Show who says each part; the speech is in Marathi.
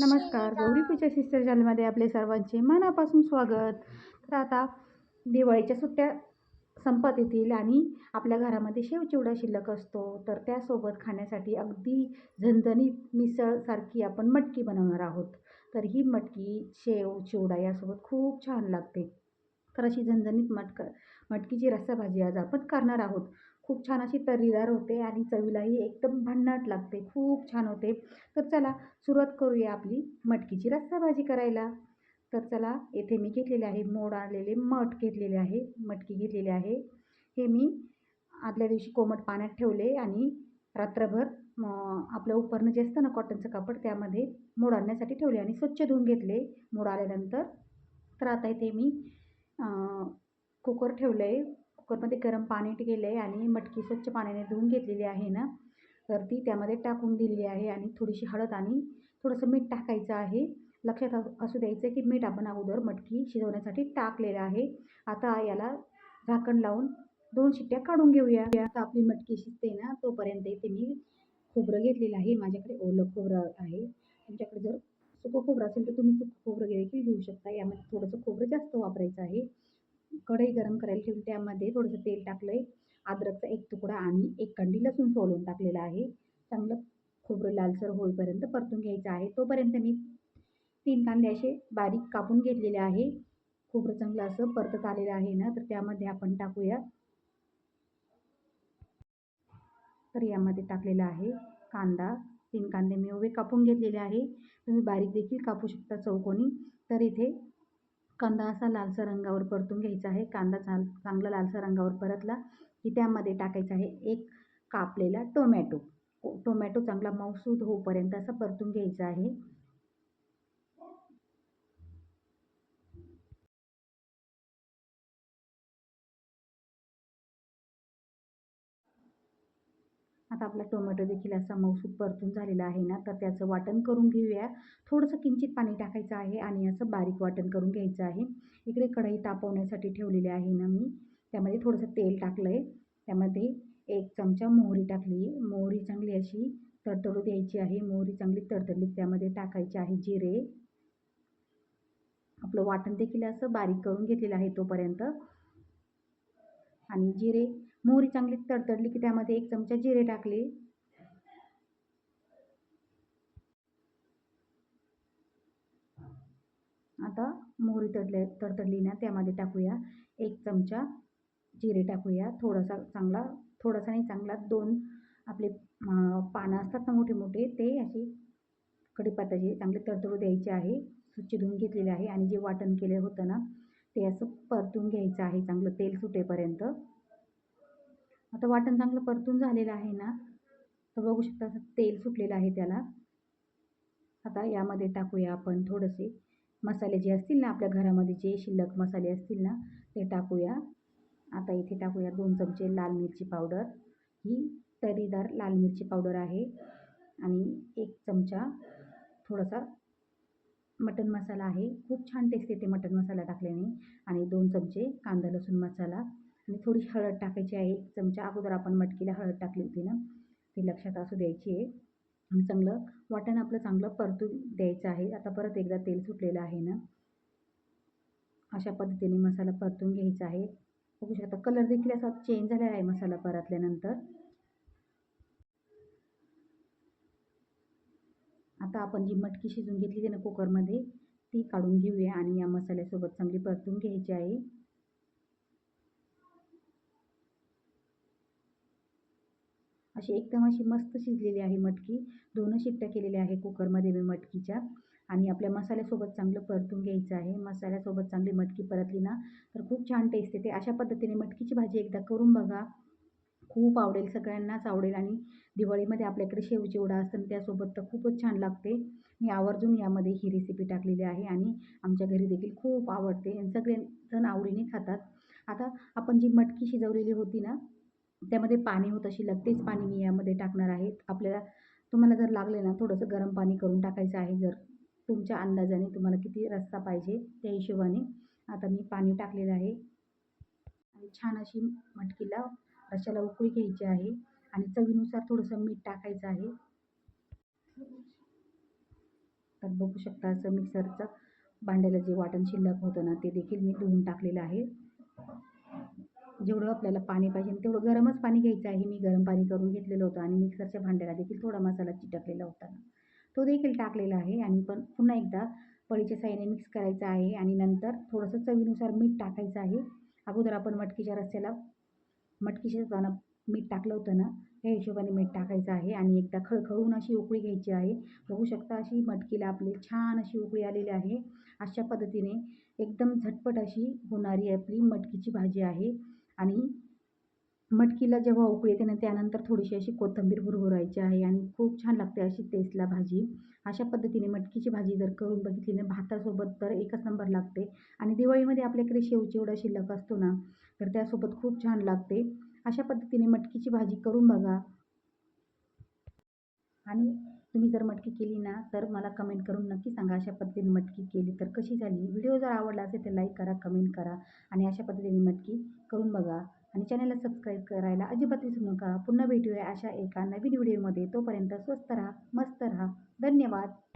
Speaker 1: नमस्कार. गौरी पूजा सिस्टर चॅनलमध्ये आपले सर्वांचे मनापासून स्वागत. तर आता दिवाळीच्या सुट्ट्या संपत येतील आणि आपल्या घरामध्ये शेवचिवडा शिल्लक असतो. तर त्यासोबत खाण्यासाठी अगदी झणझणीत मिसळसारखी आपण मटकी बनवणार आहोत. तर ही मटकी शेव चिवडा यासोबत खूप छान लागते. तर अशी झणझणीत मटक मटकीची रस्साभाजी आज आपण करणार आहोत. खूप छान अशी तर्रीदार होते आणि चवीलाही एकदम भन्नाट लागते. खूप छान होते. तर चला सुरुवात करूया आपली मटकीची रस्साभाजी करायला. तर चला येथे मी घेतलेले आहे मोड आणलेले मठ घेतलेले आहे मटकी घेतलेली आहे. हे मी आदल्या दिवशी कोमट पाण्यात ठेवले आणि रात्रभर आपलं उपरणं जे असतं ना कॉटनचं कापड त्यामध्ये मोड आणण्यासाठी ठेवले आणि स्वच्छ धुवून घेतले मोड आल्यानंतर. तर आता इथे मी कुकर ठेवलं आहे कुकरमध्ये गरम पाणी केलं आहे आणि मटकी स्वच्छ पाण्याने धुवून घेतलेली आहे ना तर ती त्यामध्ये टाकून दिलेली आहे आणि थोडीशी हळद आणि थोडंसं मीठ टाकायचं आहे. लक्षात असू द्यायचं की मीठ आपण अगोदर मटकी शिजवण्यासाठी टाकलेलं आहे. आता याला झाकण लावून दोन शिट्ट्या काढून घेऊया. आता आपली मटकी शिजते ना तोपर्यंत इथे मी खोबरं घेतलेलं आहे. माझ्याकडे ओलं खोबरं आहे. तुमच्याकडे जर सुकं खोबरं असेल तर तुम्ही सुकं खोबरं देखील घेऊ शकता. यामध्ये थोडंसं खोबरं जास्त वापरायचं आहे. कढई गरम करायला ठेवली त्यामध्ये थोडंसं तेल टाकलं आहे अद्रकचा एक तुकडा आणि एक कंडी लसूण सोलून टाकलेला आहे. चांगलं खोबरं लालसर होईपर्यंत परतून घ्यायचं आहे. तोपर्यंत मी तीन कांदे असे बारीक कापून घेतलेले आहे. खोबरं चांगलं असं परतत आलेलं आहे ना तर त्यामध्ये आपण टाकूया. तर यामध्ये टाकलेला आहे कांदा. तीन कांदे मी उभे कापून घेतलेले आहे. तुम्ही बारीक देखील कापू शकता चौकोनी तर इथे कांदा असा लालसर रंगावर परतून घ्यायचा आहे. कांदा चाल चांगला लालसर रंगावर परतला की त्यामध्ये टाकायचा आहे एक कापलेला टोमॅटो. टोमॅटो चांगला मऊसूद होऊपर्यंत असा परतून घ्यायचा आहे. आता आपला टोमॅटो देखील असा मऊसूद परतून झालेला आहे ना तर त्याचं वाटण करून घेऊया. थोडंसं किंचित पाणी टाकायचं आहे आणि असं बारीक वाटण करून घ्यायचं आहे. इकडे कढई तापवण्यासाठी ठेवलेली आहे ना मी. त्यामध्ये थोडंसं तेल टाकलं आहे त्यामध्ये एक चमचा मोहरी टाकली. मोहरी चांगली अशी तडतडू द्यायची आहे. मोहरी चांगली तडतडली त्यामध्ये टाकायची आहे जिरे. आपलं वाटण देखील असं बारीक करून घेतलेलं आहे तोपर्यंत. आणि जिरे मोहरी चांगली तडतडली की त्यामध्ये एक चमचा जिरे टाकले. आता मोहरी तडले तडतडली ना त्यामध्ये टाकूया. एक चमचा जिरे टाकूया. थोडासा चांगला थोडासा नाही चांगला दोन आपले पानं असतात ना मोठे मोठे ते असे कढीपत्त्याचे चांगले तडतडू द्यायचे आहे. स्वच्छ धुवून घेतलेले आहे आणि जे वाटण केलं होतं ना ते असं परतून घ्यायचं आहे. चांगलं तेल सुटेपर्यंत. आता वाटण चांगलं परतून झालेलं आहे ना तर बघू शकता असं तेल सुटलेलं आहे त्याला. आता यामध्ये टाकूया आपण थोडेसे मसाले जे असतील ना आपल्या घरामध्ये जे शिल्लक मसाले असतील ना ते टाकूया. आता इथे टाकूया दोन चमचे लाल मिरची पावडर. ही तरीदार लाल मिरची पावडर आहे. आणि एक चमचा थोडासा मटन मसाला आहे. खूप छान टेस्ट येते मटन मसाला टाकल्याने. आणि दोन चमचे कांदा लसूण मसाला. आणि थोडी हळद टाकायची आहे. एक चमचा अगोदर आपण मटकीला हळद टाकली होती ना ती लक्षात असू द्यायची आहे. आणि चांगलं वाटण आपलं चांगलं परतून द्यायचं आहे. आता परत एकदा तेल सुटलेलं आहे ना अशा पद्धतीने मसाला परतून घ्यायचा आहे. बघू शकता कलर देखील असा चेंज झालेला आहे मसाला परतल्यानंतर. आता आपण जी मटकी शिजून घेतली ना कुकरमध्ये ती काढून घेऊया आणि या मसाल्यासोबत चांगली परतून घ्यायची आहे. अशी एकदम अशी मस्त शिजलेली आहे मटकी. दोन शिट्ट्या केलेल्या आहे कुकरमध्ये मी मटकीच्या. आणि आपल्या मसाल्यासोबत चांगलं परतून घ्यायचं आहे. मसाल्यासोबत चांगली मटकी परतली ना तर खूप छान टेस्ट येते. अशा पद्धतीने मटकीची भाजी एकदा करून बघा. खूप आवडेल सगळ्यांनाच आवडेल. आणि दिवाळीमध्ये आपल्याकडे शेव चिवडा असतं त्यासोबत तर खूपच छान लागते. मी आवर्जून यामध्ये ही रेसिपी टाकलेली आहे आणि आमच्या घरी देखील खूप आवडते. सगळे सगळेजण आवडीने खातात. आता आपण जी मटकी शिजवलेली होती ना त्यामध्ये पाणी होत शिल्लक तेच पाणी मी यामध्ये टाकणार आहे. आपल्याला तुम्हाला जर लागले ना थोडंसं गरम पाणी करून टाकायचं आहे जर तुमच्या अंदाजाने तुम्हाला किती रस्सा पाहिजे त्या हिशोबाने आता मी पाणी टाकलेलं आहे. आणि छान अशी मटकीला रश्श्याला उकळी घ्यायची आहे आणि चवीनुसार थोडंसं मीठ टाकायचं आहे. तर बघू शकता असं मिक्सरचं भांड्याला जे वाटण शिल्लक होतं ना ते देखील मी धुवून टाकलेलं आहे. जेवढं आपल्याला पाणी पाहिजे तेवढं गरमच पाणी घ्यायचं आहे. मी गरम पाणी करून घेतलेलं होतं आणि मिक्सरच्या भांड्याला देखील थोडा मसाला चिटकलेला होता. तो देखील टाकलेला आहे आणि पण पुन्हा एकदा पळीच्या साईने मिक्स करायचं आहे आणि नंतर थोडंसं चवीनुसार मीठ टाकायचं आहे. अगोदर आपण मटकीच्या रस्स्याला मटकी शिजताना मीठ टाकलं होतं ना त्या हिशोबाने मीठ टाकायचं आहे आणि एकदा खळखळून अशी उकळी घ्यायची आहे. बघू शकता अशी मटकीला आपली छान अशी उकळी आलेली आहे. अशा पद्धतीने एकदम झटपट अशी होणारी आपली मटकीची भाजी आहे. आणि मटकीला जेव्हा उकळी येते ना त्यानंतर थोडीशी अशी कोथिंबीर भुरभुरायची आहे आणि खूप छान लागते अशी टेस्टला भाजी. अशा पद्धतीने मटकीची भाजी जर करून बघितली ना भातासोबत तर एकच नंबर लागते. आणि दिवाळीमध्ये आपल्याकडे शेवचिवडा शिल्लक असतो ना तर त्यासोबत खूप छान लागते. अशा पद्धतीने मटकीची भाजी करून बघा. आणि तुम्ही जर मटकी केली ना तर मला कमेंट करून नक्की सांगा. अशा पद्धतीने मटकी केली तर कशी झाली? व्हिडिओ जर आवडला असेल तर लाईक करा कमेंट करा आणि अशा पद्धतीने मटकी करून बघा. आणि चॅनलला सबस्क्राईब करायला अजिबात विसरू नका. पुन्हा भेटूया अशा एका नवीन व्हिडिओमध्ये तोपर्यंत स्वस्त राहा मस्त राहा. धन्यवाद.